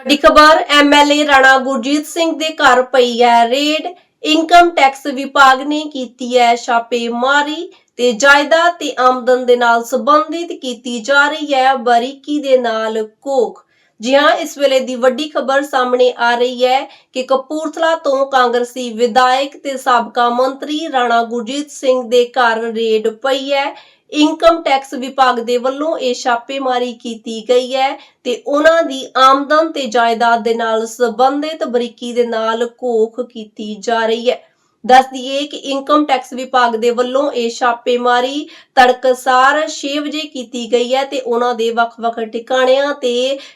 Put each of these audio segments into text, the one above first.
ਵੱਡੀ ਖਬਰ ਐਮਐਲਏ ਰਾਣਾ ਗੁਰਜੀਤ ਸਿੰਘ ਦੇ ਘਰ ਪਈ ਹੈ। ਰੇਡ ਇਨਕਮ ਟੈਕਸ ਵਿਭਾਗ ਨੇ ਕੀਤੀ ਹੈ ਛਾਪੇਮਾਰੀ ਤੇ ਜਾਇਦਾਦ ਤੇ ਆਮਦਨ ਦੇ ਨਾਲ ਸੰਬੰਧਿਤ ਕੀਤੀ ਜਾ ਰਹੀ ਹੈ ਬਰੀਕੀ ਦੇ ਨਾਲ ਕੋਖ। ਜੀ ਹਾਂ ਇਸ ਵੇਲੇ ਦੀ ਵੱਡੀ ਖਬਰ ਸਾਹਮਣੇ ਆ ਰਹੀ ਹੈ ਕਿ ਕਪੂਰਥਲਾ ਤੋਂ ਕਾਂਗਰਸੀ ਵਿਧਾਇਕ ਤੇ ਸਾਬਕਾ ਮੰਤਰੀ ਰਾਣਾ ਗੁਰਜੀਤ ਸਿੰਘ ਦੇ ਘਰ ਰੇਡ ਪਈ ਹੈ। ਇਨਕਮ ਟੈਕਸ ਵਿਭਾਗ ਦੇ ਵੱਲੋਂ ਇਹ ਛਾਪੇਮਾਰੀ ਕੀਤੀ ਗਈ ਹੈ ਤੇ ਉਹਨਾਂ ਦੀ ਆਮਦਨ ਤੇ ਜਾਇਦਾਦ ਦੇ ਨਾਲ ਸੰਬੰਧਿਤ ਬਰੀਕੀ ਦੇ ਨਾਲ ਘੋਖ ਕੀਤੀ ਜਾ ਰਹੀ ਹੈ। ਦੱਸ ਦਈਏ ਕਿ ਇਨਕਮ ਟੈਕਸ ਵਿਭਾਗ ਦੇ ਵੱਲੋਂ ਇਹ ਛਾਪੇਮਾਰੀ ਤੜਕਸਾਰ 6 ਵਜੇ ਕੀਤੀ ਗਈ ਹੈ ਤੇ ਉਹਨਾਂ ਦੇ ਵੱਖ-ਵੱਖ ਟਿਕਾਣਿਆਂ ਤੇ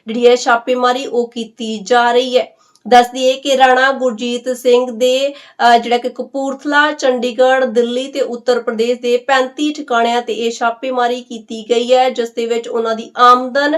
ਜਿਹੜੀ ਹੈ ਛਾਪੇਮਾਰੀ ਉਹ ਕੀਤੀ ਜਾ ਰਹੀ ਹੈ। ਦੱਸ ਦਈਏ ਕਿ ਰਾਣਾ ਗੁਰਜੀਤ ਸਿੰਘ ਦੇ ਅਹ, ਜਿਹੜਾ ਕਿ ਕਪੂਰਥਲਾ ਚੰਡੀਗੜ੍ਹ ਦਿੱਲੀ ਤੇ ਉੱਤਰ ਪ੍ਰਦੇਸ਼ ਦੇ 35 ਠਿਕਾਣਿਆਂ ਤੇ ਇਹ ਛਾਪੇਮਾਰੀ ਕੀਤੀ ਗਈ ਹੈ ਜਿਸ ਦੇ ਵਿੱਚ ਉਹਨਾਂ ਦੀ ਆਮਦਨ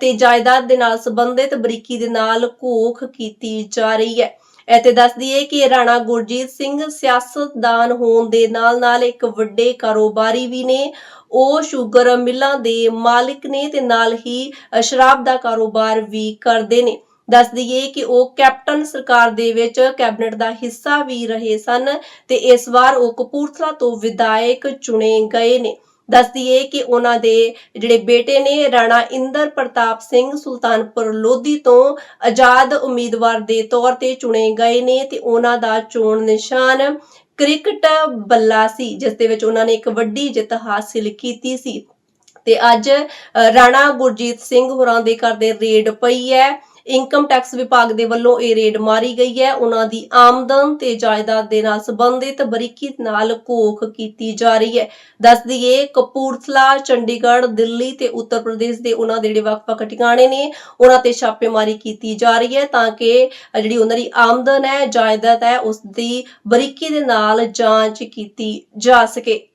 ਤੇ ਜਾਇਦਾਦ ਦੇ ਨਾਲ ਸੰਬੰਧਿਤ ਬਰੀਕੀ ਦੇ ਨਾਲ ਘੋਖ ਕੀਤੀ ਜਾ ਰਹੀ ਹੈ। ਇੱਥੇ ਦੱਸ ਦਈਏ ਕਿ ਰਾਣਾ ਗੁਰਜੀਤ ਸਿੰਘ ਸਿਆਸਤਦਾਨ ਹੋਣ ਦੇ ਨਾਲ-ਨਾਲ ਇੱਕ ਵੱਡੇ ਕਾਰੋਬਾਰੀ ਵੀ ਨੇ। ਉਹ ਸ਼ੂਗਰ ਮਿੱਲਾਂ ਦੇ ਮਾਲਿਕ ਨੇ ਤੇ ਨਾਲ ਹੀ ਸ਼ਰਾਬ ਦਾ ਕਾਰੋਬਾਰ ਵੀ ਕਰਦੇ ਨੇ। ਦੱਸ ਦਈਏ ਕਿ ਉਹ ਕੈਪਟਨ ਸਰਕਾਰ ਦੇ ਵਿੱਚ ਕੈਬਨਿਟ ਦਾ ਹਿੱਸਾ ਵੀ ਰਹੇ ਸਨ ਤੇ ਇਸ ਵਾਰ ਉਹ ਕਪੂਰਥਲਾ ਤੋਂ ਵਿਧਾਇਕ ਚੁਣੇ ਗਏ ਨੇ। ਦੱਸ ਦਈਏ ਕਿ ਉਹਨਾਂ ਦੇ ਜਿਹੜੇ ਬੇਟੇ ਨੇ, ਰਾਣਾ ਇੰਦਰ ਪ੍ਰਤਾਪ ਸਿੰਘ ਸੁਲਤਾਨਪੁਰ ਲੋਧੀ ਤੋਂ ਆਜ਼ਾਦ ਉਮੀਦਵਾਰ ਦੇ ਤੌਰ ਤੇ ਚੁਣੇ ਗਏ ਨੇ ਤੇ ਉਹਨਾਂ ਦਾ ਚੋਣ ਨਿਸ਼ਾਨ ਕ੍ਰਿਕਟ ਬੱਲਾ ਸੀ, ਜਿਸ ਦੇ ਵਿੱਚ ਉਹਨਾਂ ਨੇ ਇੱਕ ਵੱਡੀ ਜਿੱਤ ਹਾਸਿਲ ਕੀਤੀ ਸੀ। ਤੇ ਅੱਜ ਰਾਣਾ ਗੁਰਜੀਤ ਸਿੰਘ ਹੋਰਾਂ ਦੇ ਘਰ ਦੇ ਰੇਡ ਪਈ ਹੈ। ਇਨਕਮ ਟੈਕਸ ਵਿਭਾਗ ਦੇ ਵੱਲੋਂ ਇਹ ਰੇਡ ਮਾਰੀ ਗਈ ਹੈ। ਉਹਨਾਂ ਦੀ ਆਮਦਨ ਤੇ ਜਾਇਦਾਦ ਦੇ ਨਾਲ ਸੰਬੰਧਿਤ ਬਰੀਕੀ ਨਾਲ ਕੋਖ ਕੀਤੀ ਜਾ ਰਹੀ ਹੈ। ਦੱਸ ਦਈਏ, ਕਪੂਰਥਲਾ, ਚੰਡੀਗੜ੍ਹ, ਦਿੱਲੀ ਤੇ ਉੱਤਰ ਪ੍ਰਦੇਸ਼ ਦੇ ਉਹਨਾਂ ਦੇ ਜਿਹੜੇ ਵੱਖ-ਵੱਖ ਟਿਕਾਣੇ ਨੇ, ਉਹਨਾਂ ਤੇ ਛਾਪੇਮਾਰੀ ਕੀਤੀ ਜਾ ਰਹੀ ਹੈ ਤਾਂ ਕਿ ਜਿਹੜੀ ਉਹਨਾਂ ਦੀ ਆਮਦਨ ਹੈ, ਜਾਇਦਾਦ ਹੈ, ਉਸ ਦੀ ਬਰੀਕੀ ਦੇ ਨਾਲ ਜਾਂਚ ਕੀਤੀ ਜਾ ਸਕੇ।